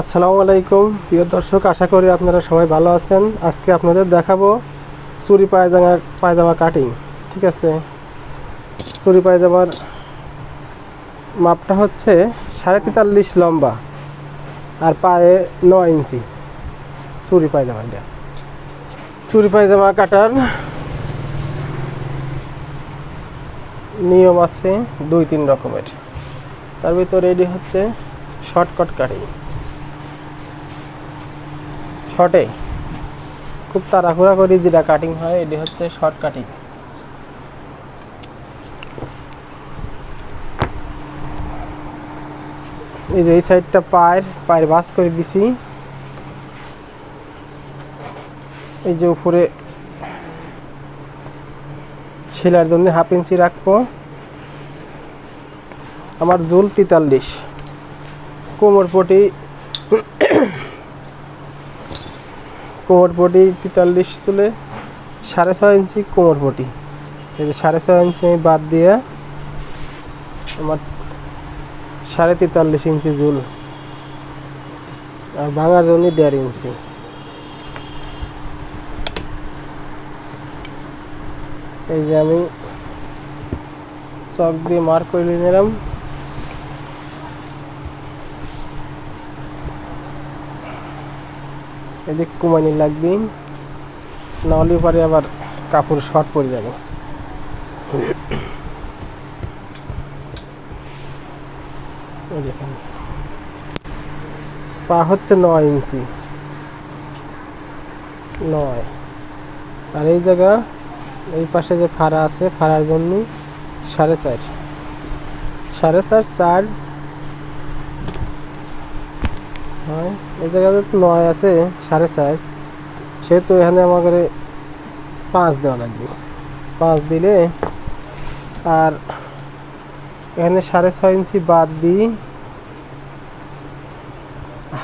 আসসালামু আলাইকুম। প্রিয় দর্শক, আশা করি আপনারা সবাই ভালো আছেন। আজকে আপনাদের দেখাবো চুরি পায়জামা পায়জামা কাটিং ঠিক আছে? চুরি পায়জামার মাপটা হচ্ছে সাড়ে তেতাল্লিশ লম্বা আর পায়ে ন ইঞ্চি। চুরি পায়জামা এটা। চুরি পায়জামা কাটার নিয়ম আছে দুই তিন রকমের। তার ভিতরে এটি হচ্ছে শর্টকাট কাটিং শর্টে খুব তাড়াহুড়া করি যেটা কাটিং হয়, এটি হচ্ছে শর্ট কাটিং এই যে এই সাইডটা পায়ের পায়ের বাস করে দিছি। এই যে উপরে সেলার জন্য হাফ ইঞ্চি রাখব। আমার জুল তেতাল্লিশ। কোমর পটি কোমর পটি তেতাল্লিশ চুলে, সাড়ে ছয় ইঞ্চি কোমর পটি। এই যে সাড়ে ছয় ইঞ্চি আমি বাদ দিয়ে আমার সাড়ে তেতাল্লিশ ইঞ্চি জুল আর ভাঙার জন্য দেড় ইঞ্চি। এই যে আমি চক দিয়ে মার্ক করে নিলাম। এদিক কুমানি লাগবে। নাহলে পরে আবার কাপড় শর্ট পড়ে যাবে। পা হচ্ছে নয় ইঞ্চি। নয়। আর এই জায়গা, এই পাশে যে ফাড়া আছে ফাড়ার জন্য সাড়ে চার। সাড়ে চার চার হয় এই জায়গাতে নয় আছে, সাড়ে চার। সেহেতু এখানে আমাকে পাঁচ দেওয়া লাগবে। পাঁচ দিলে আর এখানে সাড়ে ছয় ইঞ্চি বাদ দিই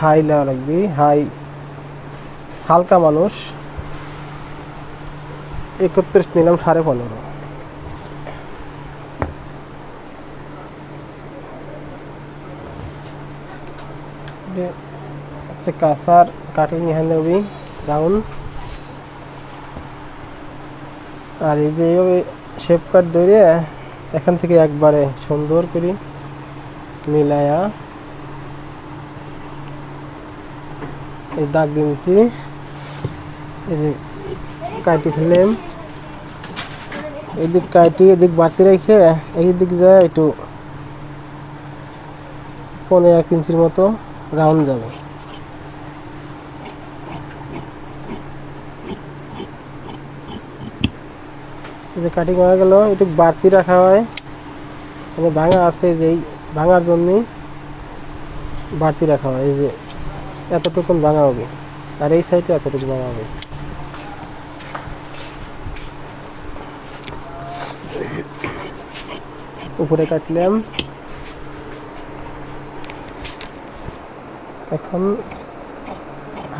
হাই নেওয়া লাগবে। হাই হালকা মানুষ। একত্রিশ নিলাম সাড়ে পনেরো। যে- হচ্ছে কাঁচার কাটিং এখানে ওই রাউন্ড আর এই যে এইভাবে শেপ কাট ধরে এখান থেকে একবারে সুন্দর করে মিলায়া এই দাগ দিয়েছি এই যে কাটি ফেললাম। এদিক কাটি, এদিক বাতি রেখে এই দিক যায় একটু পনেরো এক ইঞ্চির মতো রাউন্ড যাবে। যে কাটিং হয়ে গেল, একটু বাড়তি রাখা হয়। মানে ভাঙা আছে যে এই ভাঙার জন্যই বাড়তি রাখা হয়। এই যে এতটুকুন ভাঙা হবে, আর এই সাইডে এতটুকু ভাঙা হবে। উপরে কাটলাম। এখন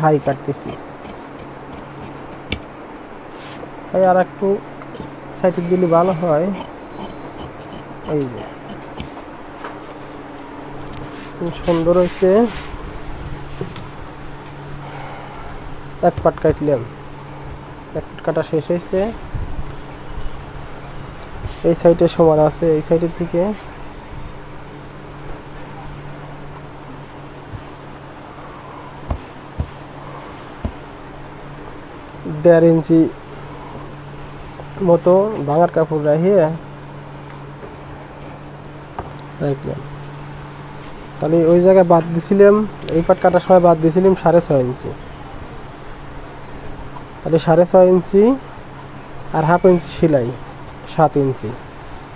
হাই কাটতেছি। আর একটু সাইডে দিলে ভালো হয়। এই যে। খুব সুন্দর হয়েছে। এক পাট কাটলাম। এক পাট কাটা শেষ হয়েছে। এই সাইডে সমান আছে, এই সাইডের থেকে। দেড় ইঞ্চি মতো ভাঙার কাপড় রাখিয়ে রাখলাম। তাহলে ওই জায়গায় বাদ দিছিলাম, এই পাট কাটার সময় বাদ দিছিলাম সাড়ে ছয় ইঞ্চি। তাহলে সাড়ে ছয় ইঞ্চি আর হাফ ইঞ্চি সেলাই, সাত ইঞ্চি।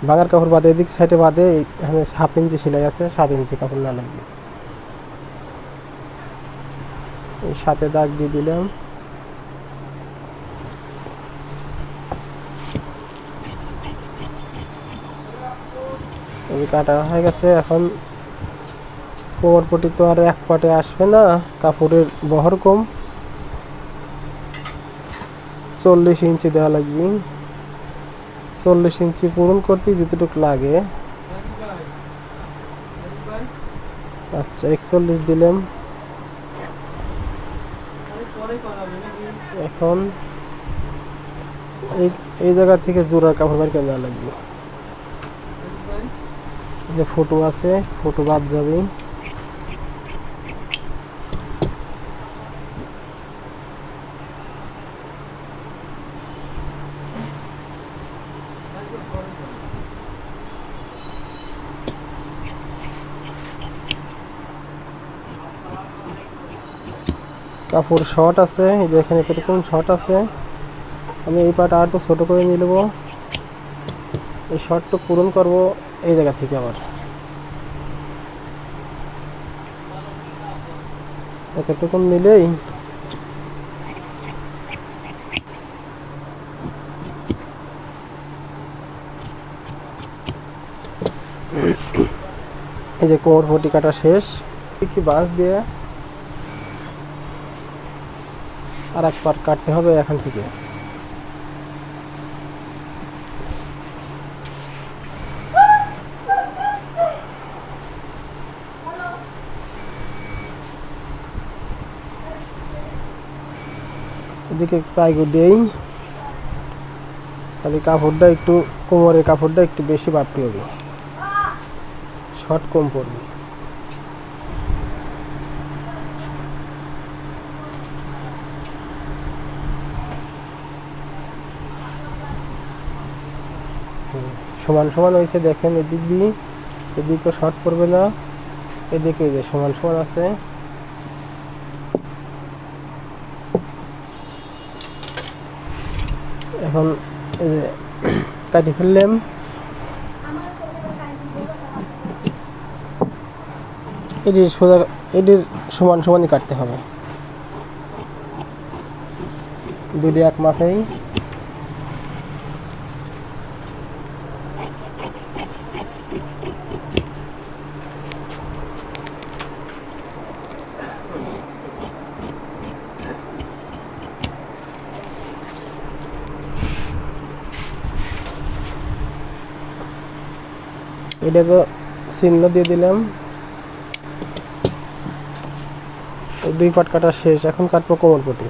ভাঙার কাপড় বাদে, এদিক সাইডে বাদে এখানে হাফ ইঞ্চি সেলাই আছে, সাত ইঞ্চি কাপড় না লাগবে। সাথে দাগ দিয়ে দিলাম। এই কাটা হয়ে গেছে, এখন কোমর পটি তো আর এক পাটে আসবে না, কাপড়ের বহর কম। চল্লিশ ইঞ্চি দেওয়া লাগবে। চল্লিশ ইঞ্চি পূরণ করতে যেতটুকু লাগে। আচ্ছা একচল্লিশ দিলাম। এখন এই এই জায়গা থেকে জোড়ার কাপড় করে দেওয়া লাগবে। যে ফটো আছে, ফটো বাদ যাবে। কাপড় শর্ট আছে, এই যে এখানে এরকম শর্ট আছে। আমি এই পাটা আর একটু ছোটো করে নিয়ে নেব। এই শর্টটা পূরণ করব। এই জায়গা থেকে আবার। এতটুকুন মিলেই এই যে কোমর পটি কাটা শেষ। কি বাঁশ দিয়ে আর এক পাট কাটতে হবে এখান থেকে। এদিকে ফ্রাইগো দেই। তাহলে কাপড়টা একটু কোমরের কাপড়টা একটু বেশি বাড়তে হবে। শর্ট কম পড়বে সমান সমান হয়েছে, দেখেন এদিক দিয়ে। এদিকেও শর্ট পড়বে না এদিকে সমান সমান আছে। এখন এই যে কাটি ফেললাম। এটির সোজা এটির সমান সমানই কাটতে হবে। দুটি এক মাপেই এটা তো চিহ্ন দিয়ে দিলাম। দুই পাট কাটা শেষ। এখন কাটবো কোমর পটি।